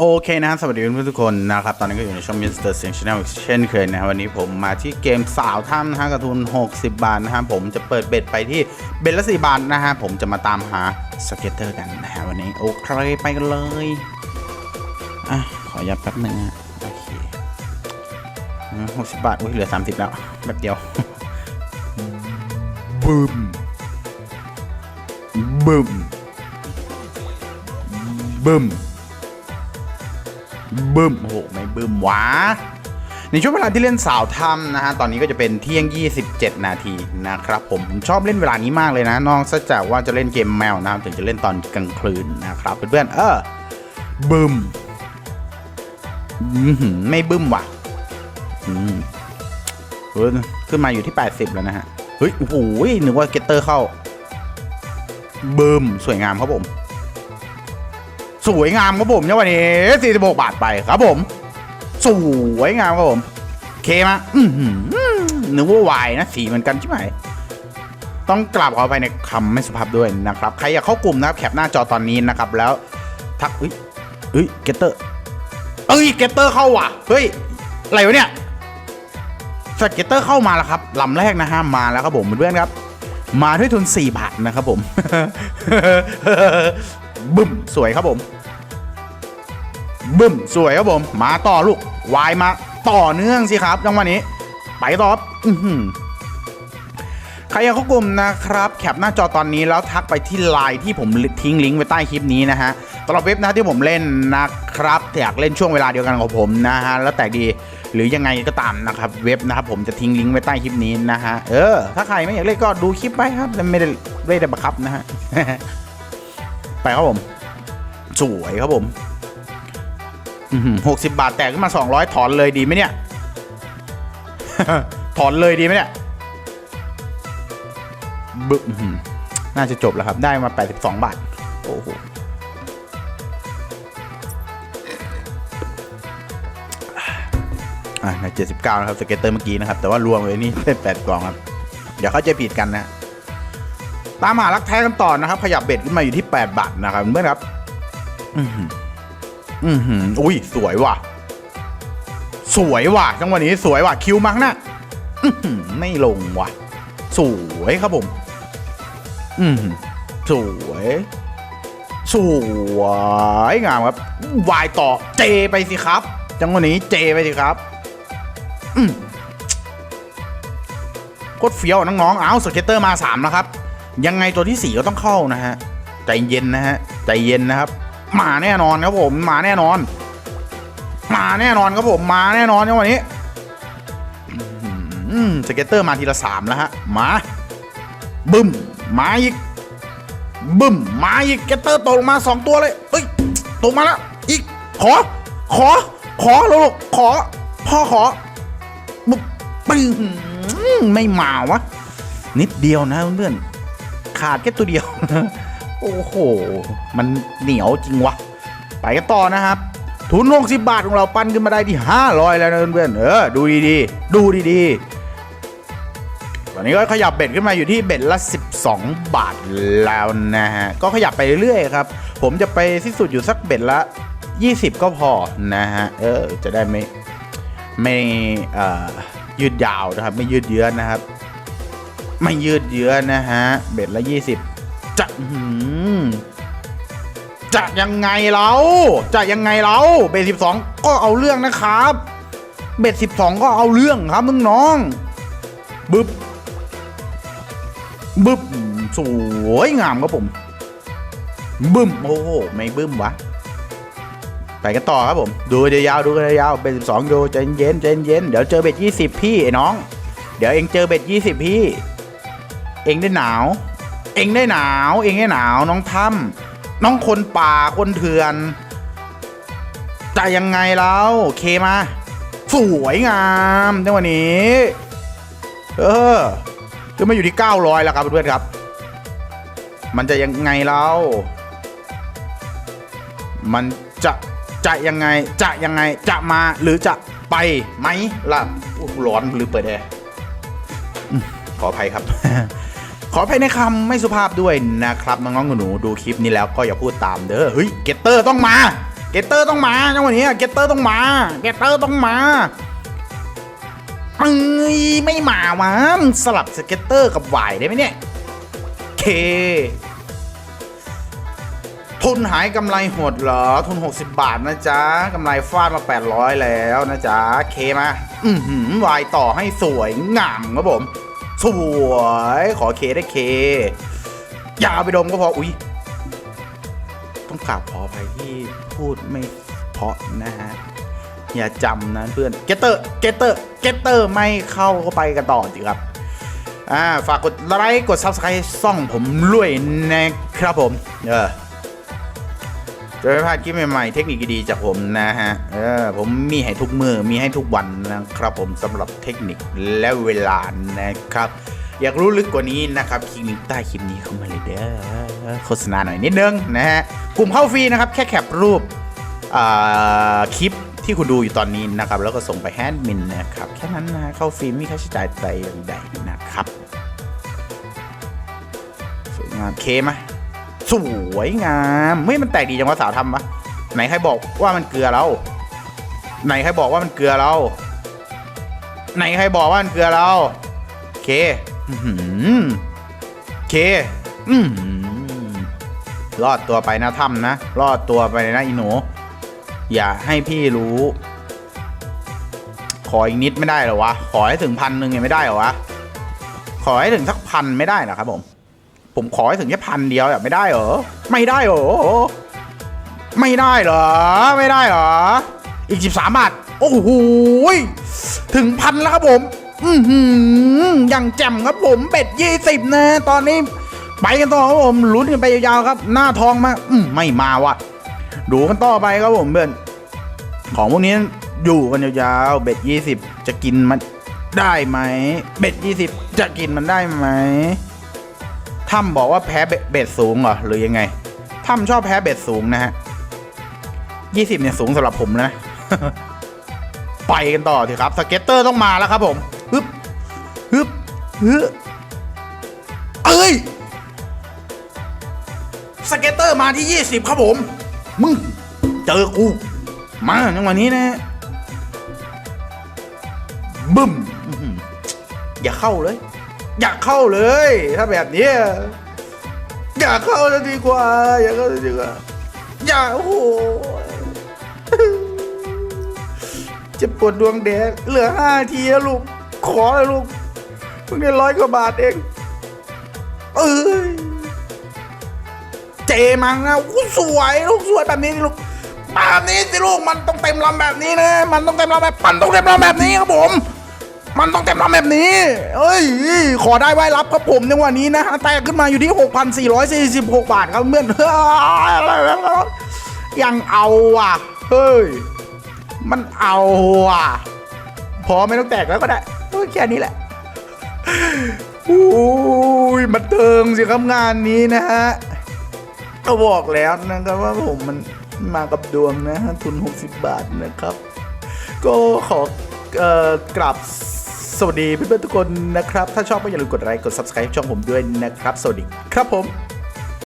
โอเคนะฮะสวัสดีเพื่อนทุกคนนะครับ ตอนนี้ก็อยู่ในช่องมิสเตอร์เซียงชาแนลเช่นเคยนะฮะวันนี้ผมมาที่เกมสาวถ้ำนะฮะกระทุน 60 บาทนะฮะผมจะเปิดเบ็ดไปที่เบ็ดละ4บาทนะฮะผมจะมาตามหาสเก็ตเตอร์กันนะฮะวันนี้โอเคไปกันเลยอะขอยับแป๊บหนึงฮะโอเคหกสิบบาทอุ้ยเหลือ 30 แล้วแบบเดียวบึมบึมบึม บึ้มโอ้โหไม่บึ้มวะในช่วงเวลาที่เล่นสาวถ้ำนะฮะ ตอนนี้ก็จะเป็นเที่ยง 27 นาทีนะครับผมผมชอบเล่นเวลานี้มากเลยนะ นอกจากว่าจะเล่นเกมแมวนะครับถึงจะเล่นตอนกลางคืนนะครับเพื่อนๆเออบึ้มไม่บึ้มว่ะเฮ้ยขึ้นมาอยู่ที่ 80 แล้วนะฮะ เฮ้ยโอ้โหนึกว่าเกตเตอร์เข้าบึ้มสวยงามครับผม สวยงามครับผมเนี่ยวันนี้ 46 บาทไปครับผม สวยงามครับผมเคมาอือหือนึกว่าวายนะสีเหมือนกันใช่ไหมต้องกราบขออภัยในคำไม่สุภาพด้วยนะครับ ใครอยากเข้ากลุ่มนะครับแคปหน้าจอตอนนี้นะครับ แล้ว ทักเอ้ยเอ้ยเกตเตอร์เอ้ยเกตเตอร์เข้าว่ะเฮ้ยอะไรวะเนี่ยสเกตเตอร์เข้ามาแล้วครับลำแรกนะฮะมาแล้วครับผมเพื่อนๆครับ มาด้วยทุน4บาทนะครับผมบึ้มสวยครับผม บึ้มสวยครับผม มาต่อลูกวายมาต่อเนื่องสิครับจังหวะนี้ ไปต่อครับอื้อหือใครอยากเข้ากลุ่มนะครับ แคปหน้าจอตอนนี้แล้วทักไปที่ไลน์ที่ผมทิ้งลิงก์ไว้ใต้คลิปนี้นะฮะตลอดเว็บนะที่ผมเล่นนะครับอยากเล่นช่วงเวลาเดียวกันกับผมนะฮะแล้วแต่ดีหรือยังไงก็ตามนะครับเว็บนะครับผมจะทิ้งลิงก์ไว้ใต้คลิปนี้นะฮะเออถ้าใครไม่อยากเล่นก็ดูคลิปไปครับไม่ได้ไม่ได้บังคับนะฮะไปครับผม สวยครับผม หกสิบาทแตกขึ้นมาสองร้อยถอนเลยดีไหมเนี่ย ถอนเลยดีไหมเนี่ยบึ้มน่าจะจบแล้วครับ ได้มา82บสองบาท โอ้โหอะใน79นะครับ สเก็ตเตอร์เมื่อกี้นะครับ แต่ว่ารวมเลยนี่เป็น8กล่องครับ เดี๋ยวเขาจะผิดกันนะ ตามหารักแท้กันต่อนะครับ ขยับเบ็ดขึ้นมาอยู่ที่8บาทนะครับเพื่อนครับ อือหืออุ้ยสวยว่ะ สวยว่ะ จังหวะนี้สวยว่ะ คิวมังนะอื้อหือไม่ลงว่ะ สวยครับผม อืมสวย สวยงามครับ วายต่อเจไปสิครับ จังหวะนี้เจไปสิครับ อืมโคตรเฟี้ยวน้องๆ เอาสเก็ตเตอร์มาสามนะครับ ยังไงตัวที่สี่ก็ต้องเข้านะฮะ ใจเย็นนะฮะ ใจเย็นนะครับ มาแน่นอนครับผมมาแน่นอน มาแน่นอนครับผมมาแน่นอนในวันนี้สเก็ตเตอร์มาทีละสามแล้วฮะมาบึ้มมาอีกบึ้มมาอีกเกตเตอร์ตกมาสองตัวเลยเอ้ยตกมาแล้วอีกขอ ขอ ขอลูกขอ พ่อขอบึ้มปึ้งไม่มาวะนิดเดียวนะเพื่อนขาดแค่ตัวเดียว โอ้โห มันเหนียวจริงวะ ไปกันต่อนะครับ ทุน60บาทของเราปั้นขึ้นมาได้ที่ 500 แล้วนะเพื่อนๆเออ ดูดีๆ ดูดีๆ ตอนนี้ก็ขยับเบ็ดขึ้นมาอยู่ที่เบ็ดละ 12 บาทแล้วนะฮะ ก็ขยับไปเรื่อยๆครับ ผมจะไปสิ้นสุดอยู่สักเบ็ดละ 20 ก็พอนะฮะ เออ จะได้ไม่ไม่เอ่อยืดยาวนะครับ ไม่ยืดเยื้อนะครับ ไม่ยืดเยื้อนะฮะ เบ็ดละ 20 จะจะยังไงเราจะยังไงเราเบ็ด12ก็เอาเรื่องนะครับ เบ็ด12ก็เอาเรื่องครับมึงน้องบึบบึบสวยงามครับผม บึ้ม โอ้โห ไม่บึ้มวะ ไปกันต่อครับผม ดูเดียวยาวดูกันยาวเบ็ดสิบสองดูใจเย็นใจเย็นเดี๋ยวเจอเบ็ดยี่สิบพี่ไอ้น้อง เดี๋ยวเองเจอเบ็ดยี่สิบพี่ เองได้หนาว เองได้หนาว เองได้หนาว น้องถ้ำน้องคนป่าคนเถื่อนจะยังไงแล้วเคมา สวยงามจังหวะนี้ เออจะมาอยู่ที่ 900 แล้วครับเพื่อนๆครับ มันจะยังไงแล้วมันจะจะยังไงจะยังไงจะมาหรือจะไปไหมล่ะร้อนหรือเปิดแอร์ขออภัยครับ ขออภัยในคำไม่สุภาพด้วยนะครับน้องๆหนูๆดูคลิปนี้แล้วก็อย่าพูดตามเด้อเฮ้ยเกตเตอร์ต้องมาเกตเตอร์ต้องมาจังหวะนี้เกตเตอร์ต้องมาเกตเตอร์ต้องมาเอ้ยไม่มาวะมึงสลับสเก็ตเตอร์กับหวายได้ไหมเนี่ยเค ทุนหายกำไรหดเหรอ ทุน 60 บาทนะจ๊ะกำไรฟาดมา 800 แล้วนะจ๊ะ เคมา อือหือวายต่อให้สวยงามครับผม สวย ขอเคได้เค อย่าไปดมก็พอ อุ๊ยต้องกราบขออภัยที่พูดไม่เพาะนะฮะ อย่าจำนะเพื่อน เกตเตอร์ เกตเตอร์ เกตเตอร์ไม่เข้าเข้าไปกันต่อสิครับ อ่า ฝากกดไลค์ กด Subscribe ซ่องผมด้วยนะครับผม เออ จะไม่พลาดคลิปใหม่ๆ เทคนิคดีๆจากผมนะฮะ เออ ผมมีให้ทุกมือ มีให้ทุกวันนะครับผมสำหรับเทคนิคและเวลานะครับ อยากรู้ลึกกว่านี้นะครับคลิกลิงก์ใต้คลิปนี้เข้ามาเลยเด้อโฆษณาหน่อยนิดนึงนะฮะ กลุ่มเข้าฟรีนะครับ แค่แคปรูปคลิปที่คุณดูอยู่ตอนนี้นะครับ แล้วก็ส่งไปแฮนด์มินนะครับ แค่นั้นนะเข้าฟรีไม่มีค่าใช้จ่ายใดๆนะครับสวยงามเคไหม สวยงามไม่มันแตกดีจังวะสาวทำปะไหนใครบอกว่ามันเกลือเรา ไหนใครบอกว่ามันเกลือเรา ไหนใครบอกว่ามันเกลือเราเคอื้อหือเคอือหือรอดตัวไปนะถ้ำนะ รอดตัวไปนะอีหนูอย่าให้พี่รู้ ขออีกนิดไม่ได้หรอวะ ขอให้ถึงพันหนึ่งยังไม่ได้หรอวะ ขอให้ถึงสักพันไม่ได้หรอครับผม ผมขอให้ถึงแค่พันเดียวแบบไม่ได้เหรอ ไม่ได้เหรอ ไม่ได้เหรอ ไม่ได้เหรอ อีก 13 บาท โอ้โห ถึงพันแล้วครับผม อือหือย่างแจ่มครับผมเบ็ดยี่สิบนะ ตอนนี้ ไปกันต่อครับผมลุ้นกันไปยาวๆครับ หน้าทองมาอืมไม่มาวะดูกันต่อไปครับผมเพื่อน ของพวกนี้อยู่กันยาวๆ เบ็ดยี่สิบจะกินมันได้ไหม เบ็ดยี่สิบจะกินมันได้ไหม ถ้ำบอกว่าแพ้เบ็ดสูงเหรอหรือยังไงถ้ำชอบแพ้เบ็ดสูงนะฮะยี่สิบเนี่ยสูงสำหรับผมนะ ไปกันต่อเถอะครับ สเก็ตเตอร์ต้องมาแล้วครับผมฮึบฮึบฮึบเอ้ย สเก็ตเตอร์มาที่ยี่สิบครับผม มึง เจอกู มาในวันนี้นะบึ้มอย่าเข้าเลย อย่าเข้าเลย ถ้าแบบนี้อย่าเข้าเลยดีกว่า อย่าเข้าเลยดีกว่าอย่าโอ้โหจะปวดดวงแดงเหลือห้าทีแล้วลูก ขอเลยลูกเพิ่งได้ร้อยกว่าบาทเองเอ้ยเจมังนะอู้สวยลูกสวยแบบนี้ลูกแบบนี้สิลูกมันต้องเต็มลำแบบนี้นะ มันต้องเต็มลำแบบมันต้องเต็มลำแบบนี้ครับผม มันต้องเต็มลำแบบนี้ เอ้ย ขอได้ไว้รับครับผมในวันนี้นะฮะแตกขึ้นมาอยู่ที่ 6,446 บาทครับเพื่อนยังเอาอะ เฮ้ย มันเอาอะ พอไม่ต้องแตกแล้วก็ได้โอ้ยแค่นี้แหละอุ้ยมันเทิงสิครับงานนี้นะฮะก็บอกแล้วนะครับว่าผมมันมากับดวงนะฮะทุน 60 บาทนะครับ ก็ขออกราบ สวัสดีเพื่อนๆทุกคนนะครับ ถ้าชอบก็อย่าลืมกดไลค์กด subscribe ช่องผมด้วยนะครับ สวัสดีครับผม